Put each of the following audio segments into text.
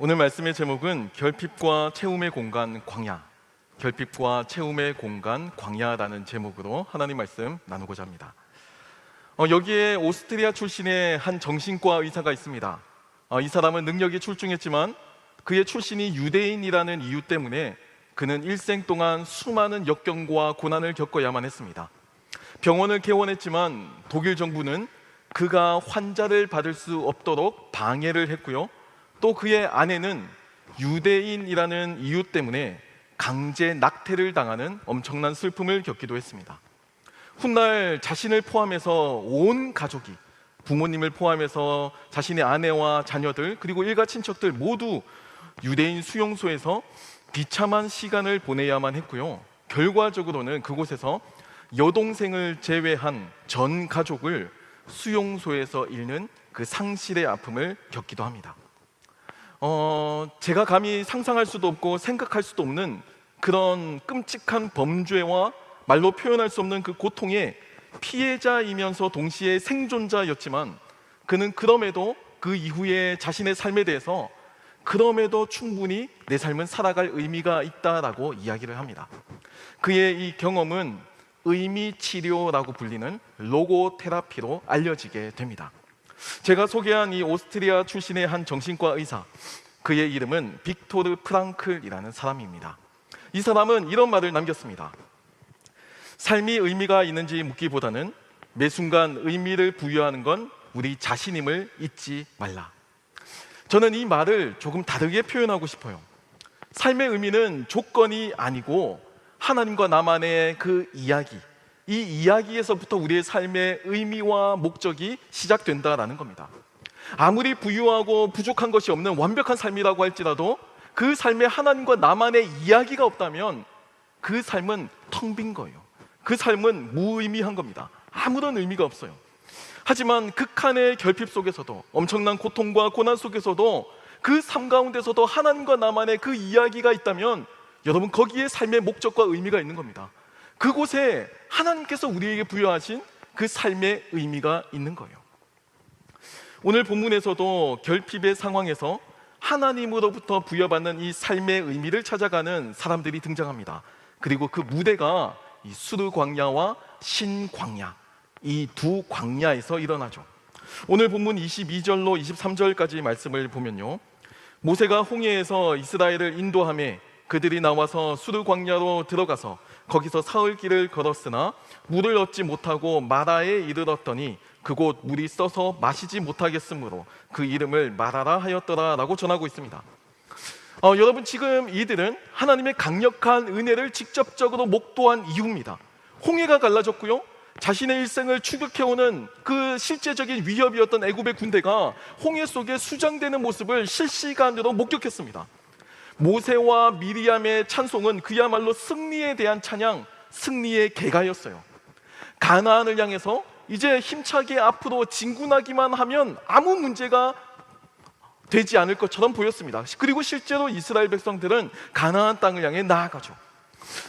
오늘 말씀의 제목은 결핍과 채움의 공간 광야. 결핍과 채움의 공간 광야라는 제목으로 하나님 말씀 나누고자 합니다. 어, 여기에 오스트리아 출신의 한 정신과 의사가 있습니다. 어, 이 사람은 능력이 출중했지만 그의 출신이 유대인이라는 이유 때문에 그는 일생 동안 수많은 역경과 고난을 겪어야만 했습니다. 병원을 개원했지만 독일 정부는 그가 환자를 받을 수 없도록 방해를 했고요. 또 그의 아내는 유대인이라는 이유 때문에 강제 낙태를 당하는 엄청난 슬픔을 겪기도 했습니다. 훗날 자신을 포함해서 온 가족이 부모님을 포함해서 자신의 아내와 자녀들 그리고 일가 친척들 모두 유대인 수용소에서 비참한 시간을 보내야만 했고요. 결과적으로는 그곳에서 여동생을 제외한 전 가족을 수용소에서 잃는 그 상실의 아픔을 겪기도 합니다. 어, 제가 감히 상상할 수도 없고 생각할 수도 없는 그런 끔찍한 범죄와 말로 표현할 수 없는 그 고통의 피해자이면서 동시에 생존자였지만 그는 그럼에도 그 이후에 자신의 삶에 대해서 그럼에도 충분히 내 삶은 살아갈 의미가 있다라고 이야기를 합니다. 그의 이 경험은 의미 치료라고 불리는 로고 테라피로 알려지게 됩니다. 제가 소개한 이 오스트리아 출신의 한 정신과 의사, 그의 이름은 빅토르 프랑클이라는 사람입니다. 이 사람은 이런 말을 남겼습니다. 삶이 의미가 있는지 묻기보다는 매 순간 의미를 부여하는 건 우리 자신임을 잊지 말라. 저는 이 말을 조금 다르게 표현하고 싶어요. 삶의 의미는 조건이 아니고 하나님과 나만의 그 이야기, 이 이야기에서부터 우리의 삶의 의미와 목적이 시작된다라는 겁니다. 아무리 부유하고 부족한 것이 없는 완벽한 삶이라고 할지라도 그 삶에 하나님과 나만의 이야기가 없다면 그 삶은 텅 빈 거예요. 그 삶은 무의미한 겁니다. 아무런 의미가 없어요. 하지만 극한의 결핍 속에서도 엄청난 고통과 고난 속에서도 그 삶 가운데서도 하나님과 나만의 그 이야기가 있다면 여러분 거기에 삶의 목적과 의미가 있는 겁니다. 그곳에 하나님께서 우리에게 부여하신 그 삶의 의미가 있는 거예요. 오늘 본문에서도 결핍의 상황에서 하나님으로부터 부여받는 이 삶의 의미를 찾아가는 사람들이 등장합니다. 그리고 그 무대가 이 수르 광야와 신 광야 이 두 광야에서 일어나죠. 오늘 본문 22절로 23절까지 말씀을 보면요. 모세가 홍해에서 이스라엘을 인도함에 그들이 나와서 수르 광야로 들어가서 거기서 사흘 길을 걸었으나 물을 얻지 못하고 마라에 이르렀더니 그곳 물이 써서 마시지 못하겠으므로 그 이름을 마라라 하였더라라고 전하고 있습니다. 어, 여러분 지금 이들은 하나님의 강력한 은혜를 직접적으로 목도한 이유입니다. 홍해가 갈라졌고요. 자신의 일생을 추격해오는 그 실제적인 위협이었던 애굽의 군대가 홍해 속에 수장되는 모습을 실시간으로 목격했습니다. 모세와 미리암의 찬송은 그야말로 승리에 대한 찬양, 승리의 개가였어요. 가나안을 향해서 이제 힘차게 앞으로 진군하기만 하면 아무 문제가 되지 않을 것처럼 보였습니다. 그리고 실제로 이스라엘 백성들은 가나안 땅을 향해 나아가죠.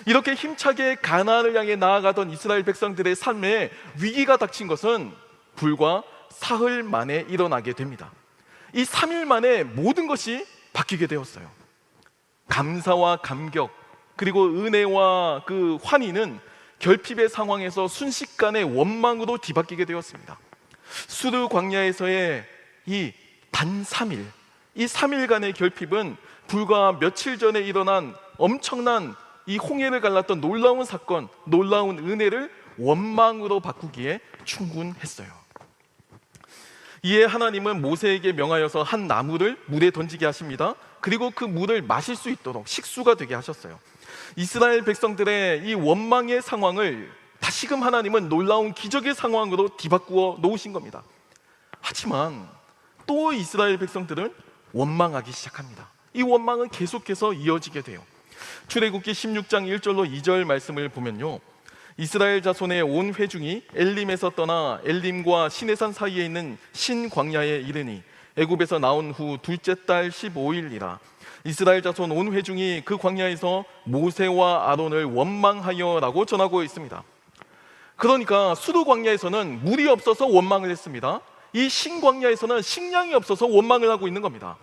이렇게 힘차게 가나안을 향해 나아가던 이스라엘 백성들의 삶에 위기가 닥친 것은 불과 사흘 만에 일어나게 됩니다. 이 3일 만에 모든 것이 바뀌게 되었어요. 감사와 감격 그리고 은혜와 그 환희는 결핍의 상황에서 순식간에 원망으로 뒤바뀌게 되었습니다. 수르 광야에서의 이 단 3일, 이 3일간의 결핍은 불과 며칠 전에 일어난 엄청난 이 홍해를 갈랐던 놀라운 사건, 놀라운 은혜를 원망으로 바꾸기에 충분했어요. 이에 하나님은 모세에게 명하여서 한 나무를 물에 던지게 하십니다. 그리고 그 물을 마실 수 있도록 식수가 되게 하셨어요. 이스라엘 백성들의 이 원망의 상황을 다시금 하나님은 놀라운 기적의 상황으로 뒤바꾸어 놓으신 겁니다. 하지만 또 이스라엘 백성들은 원망하기 시작합니다. 이 원망은 계속해서 이어지게 돼요. 출애굽기 16장 1절로 2절 말씀을 보면요. 이스라엘 자손의 온 회중이 엘림에서 떠나 엘림과 시내산 사이에 있는 신 광야에 이르니 애굽에서 나온 후 둘째 달 15일이라 이스라엘 자손 온 회중이 그 광야에서 모세와 아론을 원망하여라고 전하고 있습니다. 그러니까 수도 광야에서는 물이 없어서 원망을 했습니다. 이 신광야에서는 식량이 없어서 원망을 하고 있는 겁니다.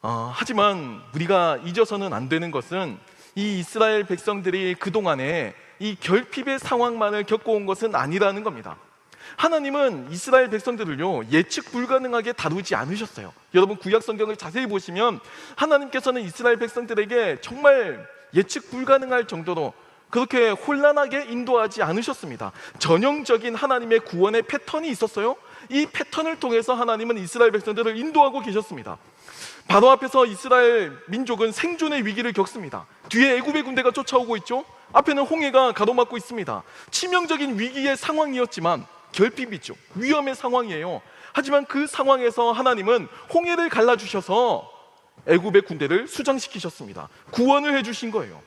어, 하지만 우리가 잊어서는 안 되는 것은 이 이스라엘 백성들이 그동안에 이 결핍의 상황만을 겪어온 것은 아니라는 겁니다. 하나님은 이스라엘 백성들을요 예측 불가능하게 다루지 않으셨어요. 여러분 구약 성경을 자세히 보시면 하나님께서는 이스라엘 백성들에게 정말 예측 불가능할 정도로 그렇게 혼란하게 인도하지 않으셨습니다. 전형적인 하나님의 구원의 패턴이 있었어요. 이 패턴을 통해서 하나님은 이스라엘 백성들을 인도하고 계셨습니다. 바로 앞에서 이스라엘 민족은 생존의 위기를 겪습니다. 뒤에 애굽의 군대가 쫓아오고 있죠. 앞에는 홍해가 가로막고 있습니다. 치명적인 위기의 상황이었지만 결핍이 있죠. 위험의 상황이에요. 하지만 그 상황에서 하나님은 홍해를 갈라 주셔서 애굽의 군대를 수장시키셨습니다. 구원을 해 주신 거예요.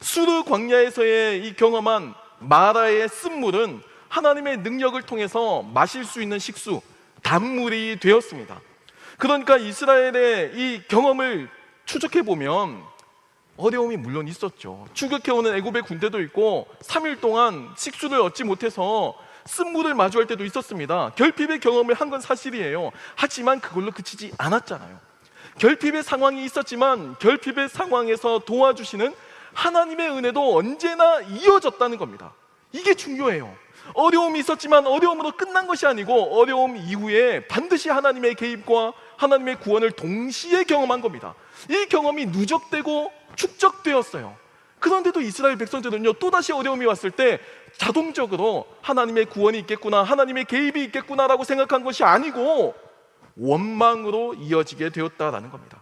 수르 광야에서의 이 경험한 마라의 쓴물은 하나님의 능력을 통해서 마실 수 있는 식수, 단물이 되었습니다. 그러니까 이스라엘의 이 경험을 추적해 보면 어려움이 물론 있었죠. 추격해오는 애굽의 군대도 있고 3일 동안 식수를 얻지 못해서 쓴물을 마주할 때도 있었습니다. 결핍의 경험을 한 건 사실이에요. 하지만 그걸로 그치지 않았잖아요. 결핍의 상황이 있었지만 결핍의 상황에서 도와주시는 하나님의 은혜도 언제나 이어졌다는 겁니다. 이게 중요해요. 어려움이 있었지만 어려움으로 끝난 것이 아니고 어려움 이후에 반드시 하나님의 개입과 하나님의 구원을 동시에 경험한 겁니다. 이 경험이 누적되고 축적되었어요. 그런데도 이스라엘 백성들은요, 또다시 어려움이 왔을 때 자동적으로 하나님의 구원이 있겠구나, 하나님의 개입이 있겠구나라고 생각한 것이 아니고 원망으로 이어지게 되었다라는 겁니다.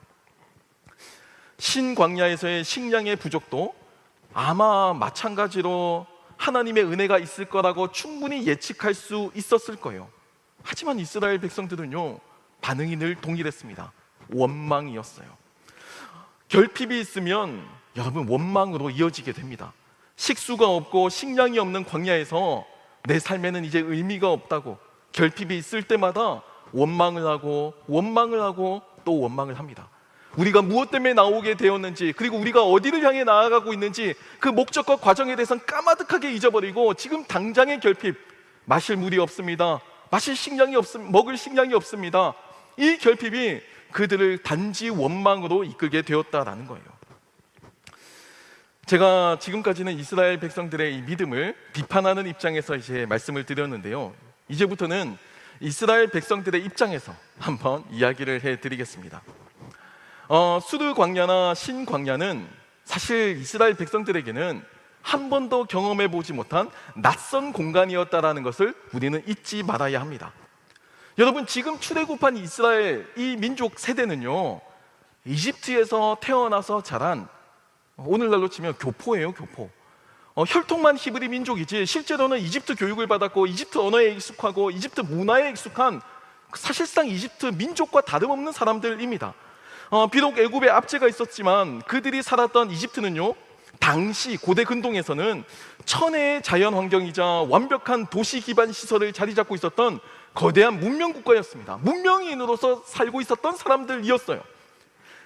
신광야에서의 식량의 부족도 아마 마찬가지로 하나님의 은혜가 있을 거라고 충분히 예측할 수 있었을 거예요. 하지만 이스라엘 백성들은요, 반응이 늘 동일했습니다. 원망이었어요. 결핍이 있으면 여러분 원망으로 이어지게 됩니다. 식수가 없고 식량이 없는 광야에서 내 삶에는 이제 의미가 없다고 결핍이 있을 때마다 원망을 하고 원망을 하고 또 원망을 합니다. 우리가 무엇 때문에 나오게 되었는지 그리고 우리가 어디를 향해 나아가고 있는지 그 목적과 과정에 대해서는 까마득하게 잊어버리고 지금 당장의 결핍 마실 물이 없습니다. 마실 식량이 없 먹을 식량이 없습니다. 이 결핍이 그들을 단지 원망으로 이끌게 되었다라는 거예요. 제가 지금까지는 이스라엘 백성들의 이 믿음을 비판하는 입장에서 이제 말씀을 드렸는데요. 이제부터는 이스라엘 백성들의 입장에서 한번 이야기를 해드리겠습니다. 어, 수르 광야나 신 광야는 사실 이스라엘 백성들에게는 한 번도 경험해 보지 못한 낯선 공간이었다라는 것을 우리는 잊지 말아야 합니다. 여러분 지금 출애굽한 이스라엘 이 민족 세대는요 이집트에서 태어나서 자란 오늘날로 치면 교포예요 교포. 어, 혈통만 히브리 민족이지 실제로는 이집트 교육을 받았고 이집트 언어에 익숙하고 이집트 문화에 익숙한 사실상 이집트 민족과 다름없는 사람들입니다. 어, 비록 애굽에 압제가 있었지만 그들이 살았던 이집트는요 당시 고대 근동에서는 천혜의 자연 환경이자 완벽한 도시 기반 시설을 자리 잡고 있었던 거대한 문명 국가였습니다. 문명인으로서 살고 있었던 사람들이었어요.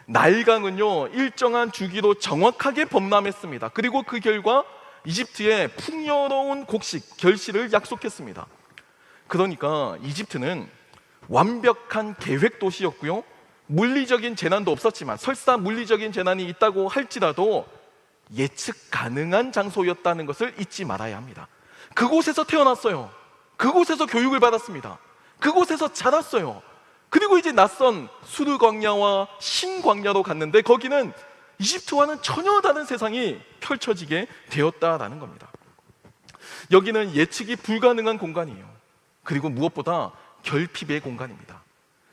나일강은요 일정한 주기로 정확하게 범람했습니다. 그리고 그 결과 이집트에 풍요로운 곡식 결실을 약속했습니다. 그러니까 이집트는 완벽한 계획 도시였고요. 물리적인 재난도 없었지만 설사 물리적인 재난이 있다고 할지라도 예측 가능한 장소였다는 것을 잊지 말아야 합니다. 그곳에서 태어났어요. 그곳에서 교육을 받았습니다. 그곳에서 자랐어요. 그리고 이제 낯선 수르 광야와 신 광야로 갔는데 거기는 이집트와는 전혀 다른 세상이 펼쳐지게 되었다라는 겁니다. 여기는 예측이 불가능한 공간이에요. 그리고 무엇보다 결핍의 공간입니다.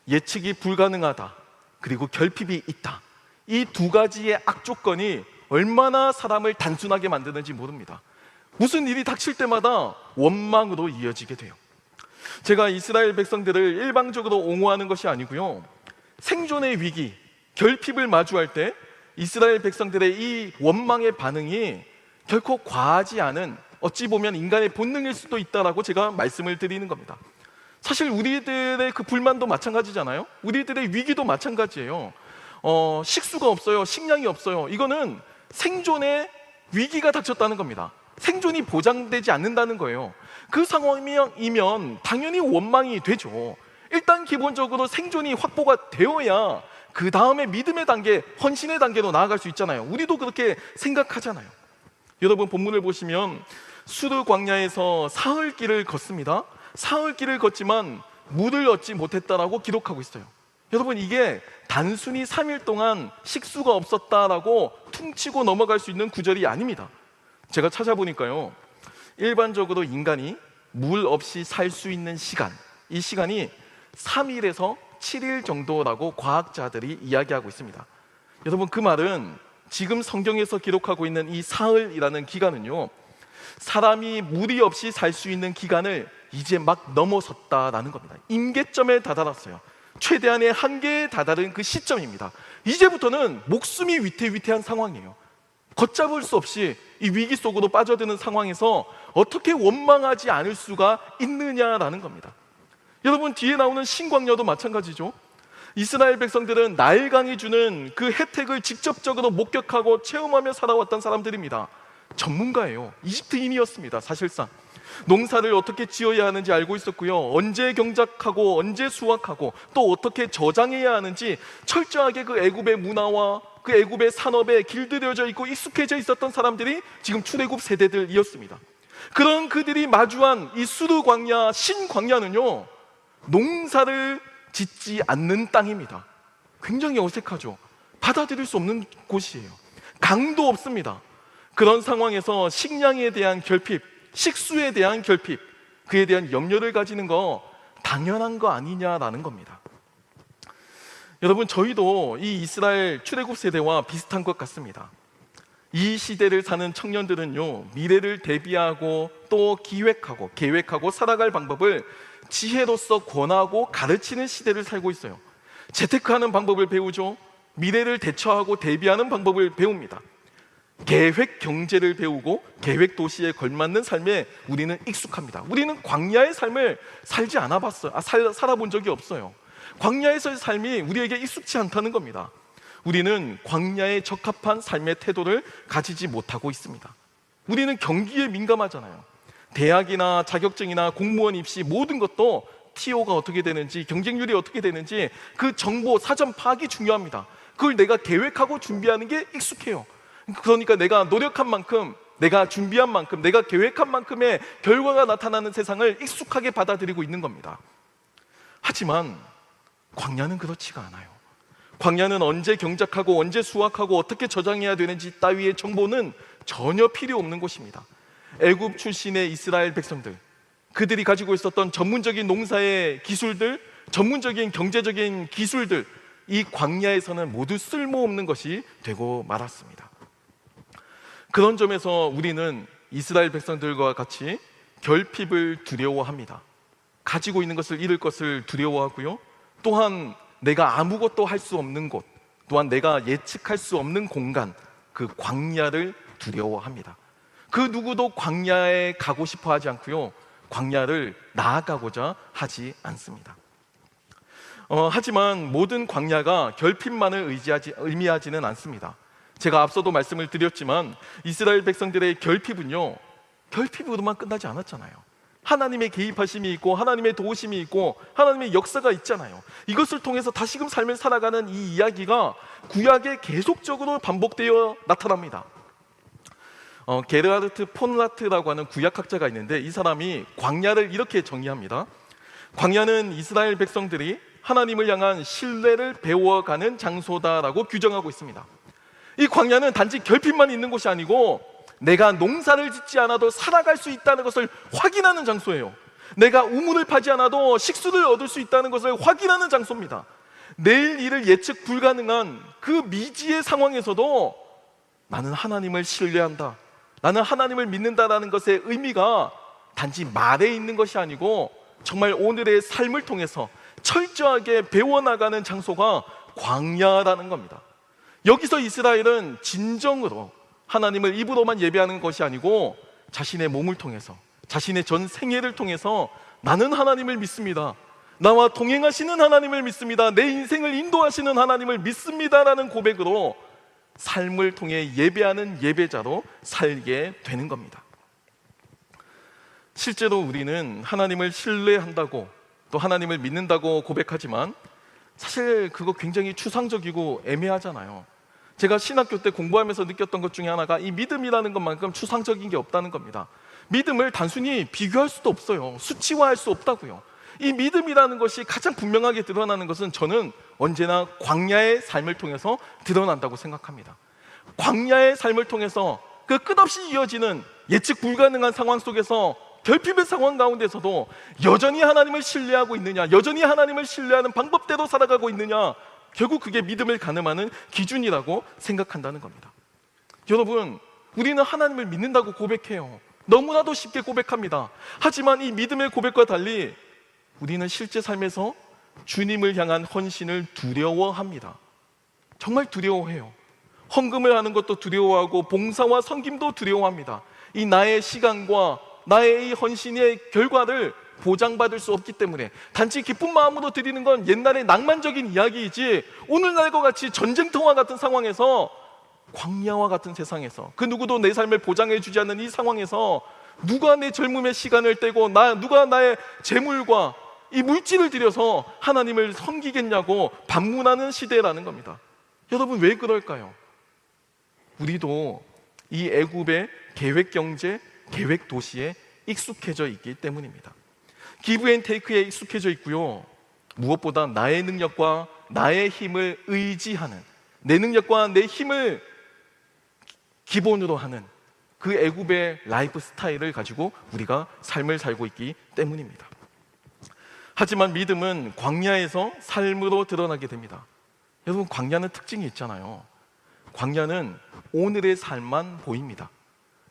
예측이 불가능하다. 그리고 결핍이 있다. 이 두 가지의 악조건이 얼마나 사람을 단순하게 만드는지 모릅니다. 무슨 일이 닥칠 때마다 원망으로 이어지게 돼요. 제가 이스라엘 백성들을 일방적으로 옹호하는 것이 아니고요. 생존의 위기, 결핍을 마주할 때 이스라엘 백성들의 이 원망의 반응이 결코 과하지 않은 어찌 보면 인간의 본능일 수도 있다라고 제가 말씀을 드리는 겁니다. 사실 우리들의 그 불만도 마찬가지잖아요. 우리들의 위기도 마찬가지예요. 어, 식수가 없어요. 식량이 없어요. 이거는 생존의 위기가 닥쳤다는 겁니다. 생존이 보장되지 않는다는 거예요. 그 상황이면 당연히 원망이 되죠. 일단 기본적으로 생존이 확보가 되어야 그 다음에 믿음의 단계, 헌신의 단계로 나아갈 수 있잖아요. 우리도 그렇게 생각하잖아요. 여러분 본문을 보시면 수르 광야에서 사흘 길을 걷습니다. 사흘 길을 걷지만 물을 얻지 못했다라고 기록하고 있어요. 여러분 이게 단순히 3일 동안 식수가 없었다라고 퉁치고 넘어갈 수 있는 구절이 아닙니다. 제가 찾아보니까요. 일반적으로 인간이 물 없이 살 수 있는 시간, 이 시간이 3일에서 7일 정도라고 과학자들이 이야기하고 있습니다. 여러분 그 말은 지금 성경에서 기록하고 있는 이 사흘이라는 기간은요. 사람이 물이 없이 살 수 있는 기간을 이제 막 넘어섰다라는 겁니다. 임계점에 다다랐어요. 최대한의 한계에 다다른 그 시점입니다. 이제부터는 목숨이 위태위태한 상황이에요. 걷잡을 수 없이 이 위기 속으로 빠져드는 상황에서 어떻게 원망하지 않을 수가 있느냐라는 겁니다. 여러분 뒤에 나오는 신광야도 마찬가지죠. 이스라엘 백성들은 나일강이 주는 그 혜택을 직접적으로 목격하고 체험하며 살아왔던 사람들입니다. 전문가예요. 이집트인이었습니다. 사실상 농사를 어떻게 지어야 하는지 알고 있었고요. 언제 경작하고 언제 수확하고 또 어떻게 저장해야 하는지 철저하게 그 애굽의 문화와 그 애굽의 산업에 길들여져 있고 익숙해져 있었던 사람들이 지금 출애굽 세대들이었습니다. 그런 그들이 마주한 이 수르 광야, 신 광야는요. 농사를 짓지 않는 땅입니다. 굉장히 어색하죠. 받아들일 수 없는 곳이에요. 강도 없습니다. 그런 상황에서 식량에 대한 결핍, 식수에 대한 결핍, 그에 대한 염려를 가지는 거 당연한 거 아니냐라는 겁니다. 여러분 저희도 이 이스라엘 출애굽 세대와 비슷한 것 같습니다. 이 시대를 사는 청년들은요 미래를 대비하고 또 기획하고 계획하고 살아갈 방법을 지혜로서 권하고 가르치는 시대를 살고 있어요. 재테크하는 방법을 배우죠. 미래를 대처하고 대비하는 방법을 배웁니다. 계획 경제를 배우고 계획 도시에 걸맞는 삶에 우리는 익숙합니다. 우리는 광야의 삶을 살지 않아 봤어요. 아, 살, 살아본 적이 없어요. 광야에서의 삶이 우리에게 익숙치 않다는 겁니다. 우리는 광야에 적합한 삶의 태도를 가지지 못하고 있습니다. 우리는 경기에 민감하잖아요. 대학이나 자격증이나 공무원 입시 모든 것도 TO가 어떻게 되는지 경쟁률이 어떻게 되는지 그 정보 사전 파악이 중요합니다. 그걸 내가 계획하고 준비하는 게 익숙해요. 그러니까 내가 노력한 만큼 내가 준비한 만큼 내가 계획한 만큼의 결과가 나타나는 세상을 익숙하게 받아들이고 있는 겁니다. 하지만 광야는 그렇지가 않아요. 광야는 언제 경작하고 언제 수확하고 어떻게 저장해야 되는지 따위의 정보는 전혀 필요 없는 곳입니다. 애굽 출신의 이스라엘 백성들 그들이 가지고 있었던 전문적인 농사의 기술들, 전문적인 경제적인 기술들 이 광야에서는 모두 쓸모없는 것이 되고 말았습니다. 그런 점에서 우리는 이스라엘 백성들과 같이 결핍을 두려워합니다. 가지고 있는 것을 잃을 것을 두려워하고요. 또한 내가 아무것도 할 수 없는 곳, 또한 내가 예측할 수 없는 공간, 그 광야를 두려워합니다. 그 누구도 광야에 가고 싶어 하지 않고요. 광야를 나아가고자 하지 않습니다. 어, 하지만 모든 광야가 결핍만을 의지하지, 의미하지는 않습니다. 제가 앞서도 말씀을 드렸지만 이스라엘 백성들의 결핍은요, 결핍으로만 끝나지 않았잖아요. 하나님의 개입하심이 있고 하나님의 도우심이 있고 하나님의 역사가 있잖아요. 이것을 통해서 다시금 삶을 살아가는 이 이야기가 구약에 계속적으로 반복되어 나타납니다. 어, 게르하르트 폰라트라고 하는 구약학자가 있는데 이 사람이 광야를 이렇게 정의합니다. 광야는 이스라엘 백성들이 하나님을 향한 신뢰를 배워가는 장소다라고 규정하고 있습니다. 이 광야는 단지 결핍만 있는 곳이 아니고 내가 농사를 짓지 않아도 살아갈 수 있다는 것을 확인하는 장소예요. 내가 우물을 파지 않아도 식수를 얻을 수 있다는 것을 확인하는 장소입니다. 내일 일을 예측 불가능한 그 미지의 상황에서도 나는 하나님을 신뢰한다. 나는 하나님을 믿는다라는 것의 의미가 단지 말에 있는 것이 아니고 정말 오늘의 삶을 통해서 철저하게 배워나가는 장소가 광야라는 겁니다. 여기서 이스라엘은 진정으로 하나님을 입으로만 예배하는 것이 아니고 자신의 몸을 통해서 자신의 전 생애를 통해서 나는 하나님을 믿습니다. 나와 동행하시는 하나님을 믿습니다. 내 인생을 인도하시는 하나님을 믿습니다라는 고백으로 삶을 통해 예배하는 예배자로 살게 되는 겁니다. 실제로 우리는 하나님을 신뢰한다고 또 하나님을 믿는다고 고백하지만 사실 그거 굉장히 추상적이고 애매하잖아요. 제가 신학교 때 공부하면서 느꼈던 것 중에 하나가 이 믿음이라는 것만큼 추상적인 게 없다는 겁니다. 믿음을 단순히 비교할 수도 없어요. 수치화할 수 없다고요. 이 믿음이라는 것이 가장 분명하게 드러나는 것은 저는 언제나 광야의 삶을 통해서 드러난다고 생각합니다. 광야의 삶을 통해서 그 끝없이 이어지는 예측 불가능한 상황 속에서 결핍의 상황 가운데서도 여전히 하나님을 신뢰하고 있느냐, 여전히 하나님을 신뢰하는 방법대로 살아가고 있느냐, 결국 그게 믿음을 가늠하는 기준이라고 생각한다는 겁니다. 여러분, 우리는 하나님을 믿는다고 고백해요. 너무나도 쉽게 고백합니다. 하지만 이 믿음의 고백과 달리 우리는 실제 삶에서 주님을 향한 헌신을 두려워합니다. 정말 두려워해요. 헌금을 하는 것도 두려워하고 봉사와 섬김도 두려워합니다. 이 나의 시간과 나의 이 헌신의 결과를 보장받을 수 없기 때문에 단지 기쁜 마음으로 드리는 건 옛날의 낭만적인 이야기이지 오늘날과 같이 전쟁터와 같은 상황에서 광야와 같은 세상에서 그 누구도 내 삶을 보장해 주지 않는 이 상황에서 누가 내 젊음의 시간을 떼고 나 누가 나의 재물과 이 물질을 들여서 하나님을 섬기겠냐고 반문하는 시대라는 겁니다. 여러분 왜 그럴까요? 우리도 이 애굽의 계획 경제, 계획 도시에 익숙해져 있기 때문입니다. 기브 앤 테이크에 익숙해져 있고요. 무엇보다 나의 능력과 나의 힘을 의지하는 내 능력과 내 힘을 기본으로 하는 그 애굽의 라이프 스타일을 가지고 우리가 삶을 살고 있기 때문입니다. 하지만 믿음은 광야에서 삶으로 드러나게 됩니다. 여러분 광야는 특징이 있잖아요. 광야는 오늘의 삶만 보입니다.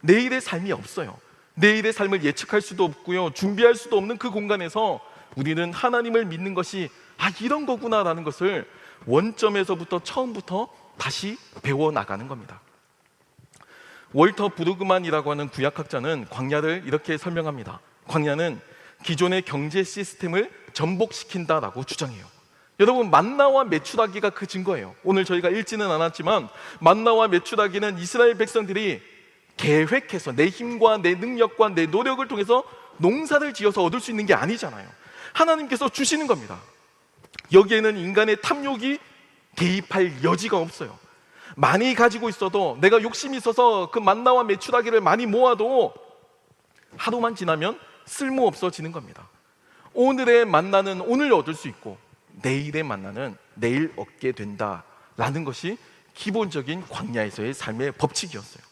내일의 삶이 없어요. 내일의 삶을 예측할 수도 없고요. 준비할 수도 없는 그 공간에서 우리는 하나님을 믿는 것이 아 이런 거구나라는 것을 원점에서부터 처음부터 다시 배워 나가는 겁니다. 월터 브루그만이라고 하는 구약학자는 광야를 이렇게 설명합니다. 광야는 기존의 경제 시스템을 전복시킨다라고 주장해요. 여러분 만나와 메추라기가 그 증거예요. 오늘 저희가 읽지는 않았지만 만나와 메추라기는 이스라엘 백성들이 계획해서 내 힘과 내 능력과 내 노력을 통해서 농사를 지어서 얻을 수 있는 게 아니잖아요. 하나님께서 주시는 겁니다. 여기에는 인간의 탐욕이 개입할 여지가 없어요. 많이 가지고 있어도 내가 욕심이 있어서 그 만나와 메추라기를 많이 모아도 하루만 지나면 쓸모 없어지는 겁니다. 오늘의 만나는 오늘 얻을 수 있고 내일의 만나는 내일 얻게 된다라는 것이 기본적인 광야에서의 삶의 법칙이었어요.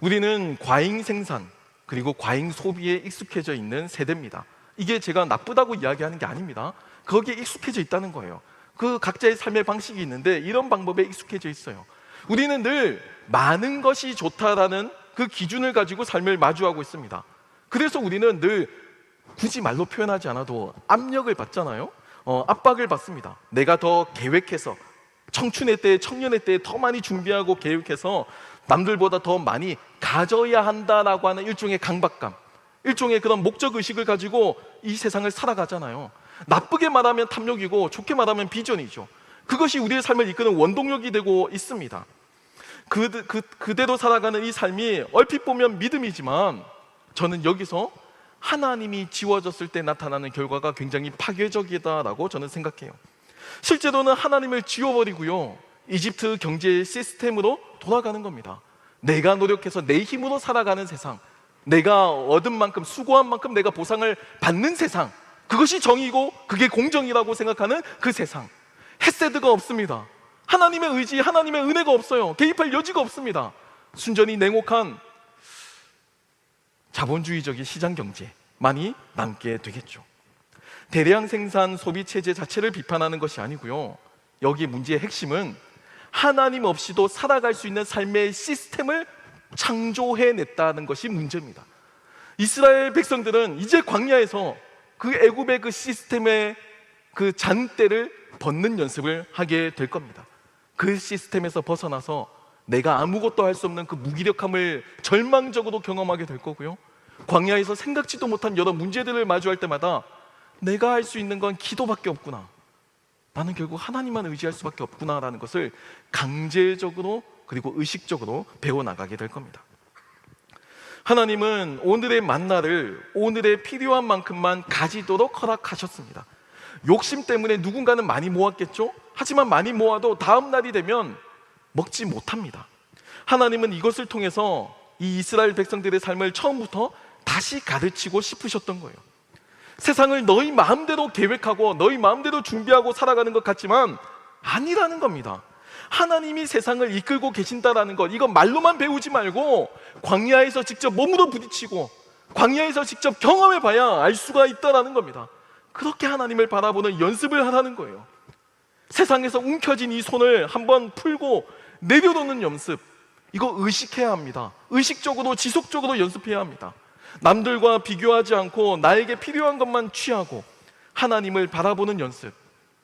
우리는 과잉 생산 그리고 과잉 소비에 익숙해져 있는 세대입니다. 이게 제가 나쁘다고 이야기하는 게 아닙니다. 거기에 익숙해져 있다는 거예요. 그 각자의 삶의 방식이 있는데 이런 방법에 익숙해져 있어요. 우리는 늘 많은 것이 좋다라는 그 기준을 가지고 삶을 마주하고 있습니다. 그래서 우리는 늘 굳이 말로 표현하지 않아도 압력을 받잖아요. 어, 압박을 받습니다. 내가 더 계획해서 청춘의 때, 청년의 때 더 많이 준비하고 계획해서 남들보다 더 많이 가져야 한다라고 하는 일종의 강박감, 일종의 그런 목적 의식을 가지고 이 세상을 살아가잖아요. 나쁘게 말하면 탐욕이고 좋게 말하면 비전이죠. 그것이 우리의 삶을 이끄는 원동력이 되고 있습니다. 그, 그, 그대로 살아가는 이 삶이 얼핏 보면 믿음이지만 저는 여기서 하나님이 지워졌을 때 나타나는 결과가 굉장히 파괴적이다라고 저는 생각해요. 실제로는 하나님을 지워버리고요. 이집트 경제 시스템으로 돌아가는 겁니다. 내가 노력해서 내 힘으로 살아가는 세상, 내가 얻은 만큼 수고한 만큼 내가 보상을 받는 세상, 그것이 정의고 그게 공정이라고 생각하는 그 세상. 헤세드가 없습니다. 하나님의 의지, 하나님의 은혜가 없어요. 개입할 여지가 없습니다. 순전히 냉혹한 자본주의적인 시장 경제만이 남게 되겠죠. 대량 생산 소비 체제 자체를 비판하는 것이 아니고요. 여기 문제의 핵심은 하나님 없이도 살아갈 수 있는 삶의 시스템을 창조해냈다는 것이 문제입니다. 이스라엘 백성들은 이제 광야에서 그 애굽의 그 시스템의 그 잔대를 벗는 연습을 하게 될 겁니다. 그 시스템에서 벗어나서 내가 아무것도 할 수 없는 그 무기력함을 절망적으로 경험하게 될 거고요. 광야에서 생각지도 못한 여러 문제들을 마주할 때마다 내가 할 수 있는 건 기도밖에 없구나. 나는 결국 하나님만 의지할 수밖에 없구나라는 것을 강제적으로 그리고 의식적으로 배워 나가게 될 겁니다. 하나님은 오늘의 만나를 오늘의 필요한 만큼만 가지도록 허락하셨습니다. 욕심 때문에 누군가는 많이 모았겠죠? 하지만 많이 모아도 다음 날이 되면 먹지 못합니다. 하나님은 이것을 통해서 이 이스라엘 백성들의 삶을 처음부터 다시 가르치고 싶으셨던 거예요. 세상을 너희 마음대로 계획하고 너희 마음대로 준비하고 살아가는 것 같지만 아니라는 겁니다. 하나님이 세상을 이끌고 계신다라는 것, 이거 말로만 배우지 말고 광야에서 직접 몸으로 부딪히고 광야에서 직접 경험해 봐야 알 수가 있다라는 겁니다. 그렇게 하나님을 바라보는 연습을 하라는 거예요. 세상에서 움켜진 이 손을 한번 풀고 내려놓는 연습, 이거 의식해야 합니다. 의식적으로 지속적으로 연습해야 합니다. 남들과 비교하지 않고 나에게 필요한 것만 취하고 하나님을 바라보는 연습.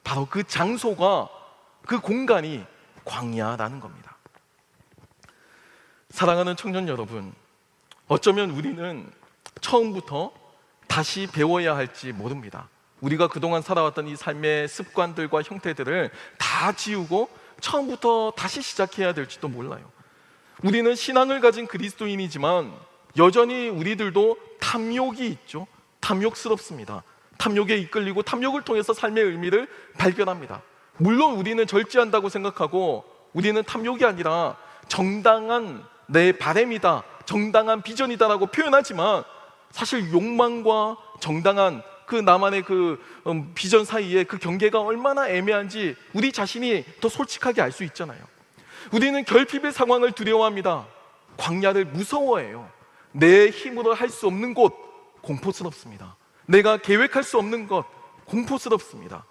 바로 그 장소가 그 공간이 광야라는 겁니다. 사랑하는 청년 여러분, 어쩌면 우리는 처음부터 다시 배워야 할지 모릅니다. 우리가 그동안 살아왔던 이 삶의 습관들과 형태들을 다 지우고 처음부터 다시 시작해야 될지도 몰라요. 우리는 신앙을 가진 그리스도인이지만 여전히 우리들도 탐욕이 있죠. 탐욕스럽습니다. 탐욕에 이끌리고 탐욕을 통해서 삶의 의미를 발견합니다. 물론 우리는 절제한다고 생각하고 우리는 탐욕이 아니라 정당한 내 바램이다, 정당한 비전이다라고 표현하지만 사실 욕망과 정당한 그 나만의 그 음, 비전 사이에 그 경계가 얼마나 애매한지 우리 자신이 더 솔직하게 알 수 있잖아요. 우리는 결핍의 상황을 두려워합니다. 광야를 무서워해요. 내 힘으로 할 수 없는 곳 공포스럽습니다. 내가 계획할 수 없는 것 공포스럽습니다.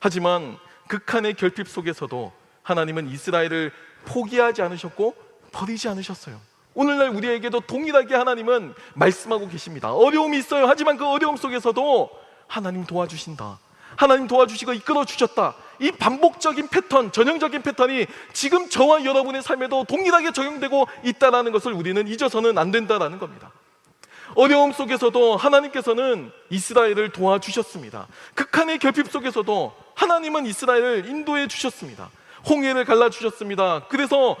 하지만 극한의 결핍 속에서도 하나님은 이스라엘을 포기하지 않으셨고 버리지 않으셨어요. 오늘날 우리에게도 동일하게 하나님은 말씀하고 계십니다. 어려움이 있어요. 하지만 그 어려움 속에서도 하나님 도와주신다. 하나님 도와주시고 이끌어 주셨다. 이 반복적인 패턴, 전형적인 패턴이 지금 저와 여러분의 삶에도 동일하게 적용되고 있다라는 것을 우리는 잊어서는 안 된다라는 겁니다. 어려움 속에서도 하나님께서는 이스라엘을 도와주셨습니다. 극한의 결핍 속에서도 하나님은 이스라엘을 인도해 주셨습니다. 홍해를 갈라 주셨습니다. 그래서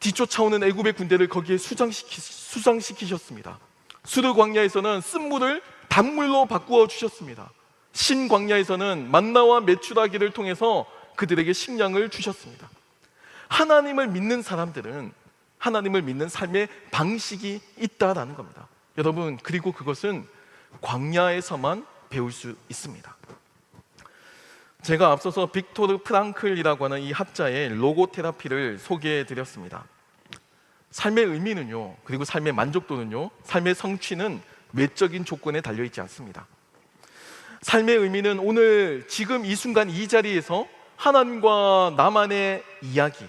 뒤쫓아오는 애굽의 군대를 거기에 수장시키, 수장시키셨습니다. 수르 광야에서는 쓴물을 단물로 바꾸어 주셨습니다. 신 광야에서는 만나와 메추라기를 통해서 그들에게 식량을 주셨습니다. 하나님을 믿는 사람들은 하나님을 믿는 삶의 방식이 있다라는 겁니다. 여러분, 그리고 그것은 광야에서만 배울 수 있습니다. 제가 앞서서 빅토르 프랑클이라고 하는 이 학자의 로고 테라피를 소개해 드렸습니다. 삶의 의미는요, 그리고 삶의 만족도는요, 삶의 성취는 외적인 조건에 달려 있지 않습니다. 삶의 의미는 오늘 지금 이 순간 이 자리에서 하나님과 나만의 이야기,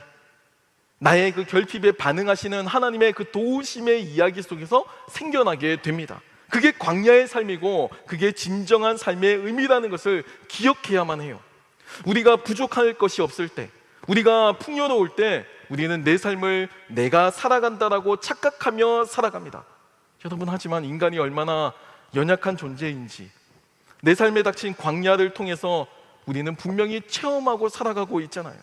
나의 그 결핍에 반응하시는 하나님의 그 도우심의 이야기 속에서 생겨나게 됩니다. 그게 광야의 삶이고 그게 진정한 삶의 의미라는 것을 기억해야만 해요. 우리가 부족할 것이 없을 때, 우리가 풍요로울 때 우리는 내 삶을 내가 살아간다라고 착각하며 살아갑니다. 여러분 하지만 인간이 얼마나 연약한 존재인지 내 삶에 닥친 광야를 통해서 우리는 분명히 체험하고 살아가고 있잖아요.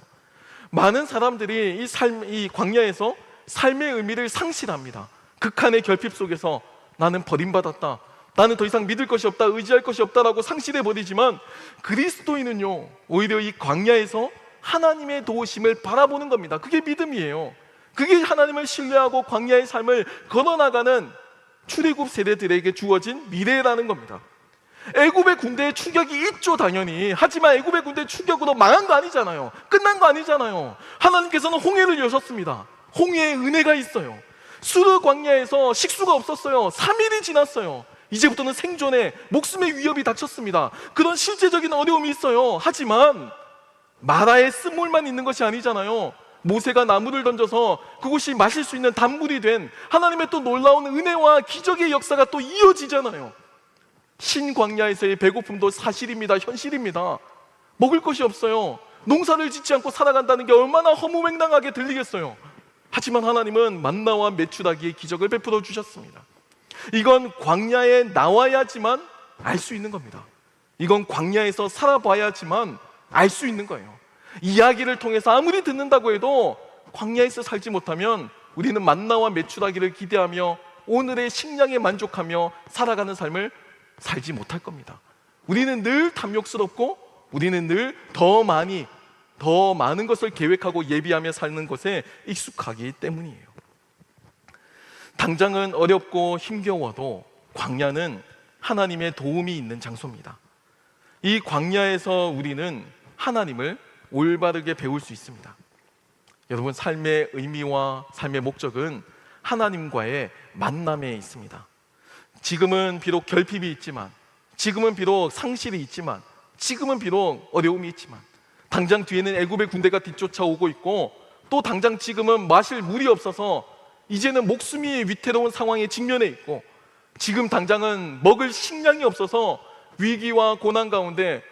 많은 사람들이 이 삶, 이 광야에서 삶의 의미를 상실합니다. 극한의 결핍 속에서 나는 버림받았다. 나는 더 이상 믿을 것이 없다, 의지할 것이 없다라고 상실해 버리지만 그리스도인은요, 오히려 이 광야에서 하나님의 도우심을 바라보는 겁니다. 그게 믿음이에요. 그게 하나님을 신뢰하고 광야의 삶을 걸어나가는 출애굽 세대들에게 주어진 미래라는 겁니다. 애굽의 군대의 추격이 있죠 당연히. 하지만 애굽의 군대 추격으로 망한 거 아니잖아요. 끝난 거 아니잖아요. 하나님께서는 홍해를 여셨습니다. 홍해에 은혜가 있어요. 수르 광야에서 식수가 없었어요. 3일이 지났어요. 이제부터는 생존에 목숨의 위협이 닥쳤습니다. 그런 실제적인 어려움이 있어요. 하지만 마라의 쓴물만 있는 것이 아니잖아요. 모세가 나무를 던져서 그곳이 마실 수 있는 단물이 된 하나님의 또 놀라운 은혜와 기적의 역사가 또 이어지잖아요 신광야에서의 배고픔도 사실입니다. 현실입니다. 먹을 것이 없어요. 농사를 짓지 않고 살아간다는 게 얼마나 허무맹랑하게 들리겠어요. 하지만 하나님은 만나와 메추라기의 기적을 베풀어 주셨습니다. 이건 광야에 나와야지만 알 수 있는 겁니다. 이건 광야에서 살아봐야지만 알 수 있는 거예요. 이야기를 통해서 아무리 듣는다고 해도 광야에서 살지 못하면 우리는 만나와 메추라기를 기대하며 오늘의 식량에 만족하며 살아가는 삶을 살지 못할 겁니다. 우리는 늘 탐욕스럽고 우리는 늘 더 많이 더 많은 것을 계획하고 예비하며 사는 것에 익숙하기 때문이에요. 당장은 어렵고 힘겨워도 광야는 하나님의 도움이 있는 장소입니다. 이 광야에서 우리는 하나님을 올바르게 배울 수 있습니다. 여러분 삶의 의미와 삶의 목적은 하나님과의 만남에 있습니다. 지금은 비록 결핍이 있지만, 지금은 비록 상실이 있지만, 지금은 비록 어려움이 있지만, 당장 뒤에는 애굽의 군대가 뒤쫓아오고 있고, 또 당장 지금은 마실 물이 없어서 이제는 목숨이 위태로운 상황에 직면해 있고, 지금 당장은 먹을 식량이 없어서 위기와 고난 가운데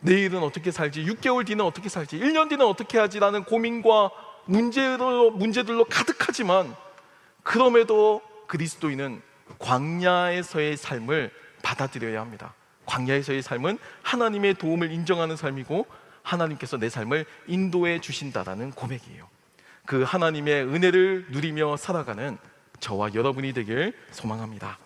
내일은 어떻게 살지, 6개월 뒤는 어떻게 살지, 1년 뒤는 어떻게 하지라는 고민과 문제로, 문제들로 가득하지만 그럼에도 그리스도인은 광야에서의 삶을 받아들여야 합니다. 광야에서의 삶은 하나님의 도움을 인정하는 삶이고 하나님께서 내 삶을 인도해 주신다라는 고백이에요. 그 하나님의 은혜를 누리며 살아가는 저와 여러분이 되길 소망합니다.